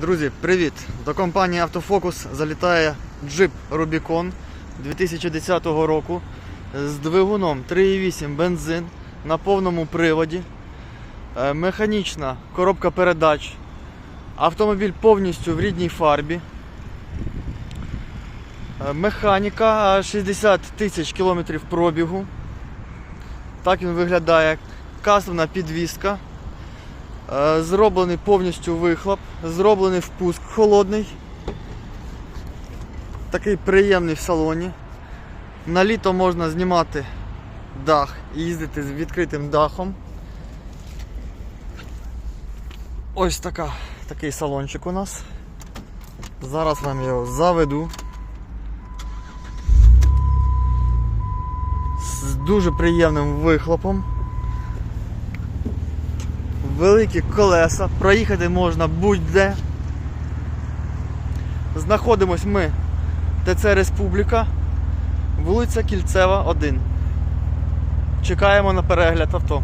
Друзі, привіт! До компанії Автофокус залітає джип Rubicon 2010 року з двигуном 3,8 бензин на повному приводі, е, механічна коробка передач, автомобіль повністю в рідній фарбі. Е, Механіка 60 тисяч кілометрів пробігу. Так він виглядає. Кастомна підвізка. Е, Зроблений повністю вихлоп, зроблений впуск холодний. Такий приємний в салоні. На літо можна знімати дах і їздити з відкритим дахом. Ось така, такий салончик у нас. Зараз вам його заведу. З дуже приємним вихлопом великі колеса, проїхати можна будь-де. Знаходимось ми ТЦ Республіка, вулиця Кільцева, 1. Чекаємо на перегляд авто.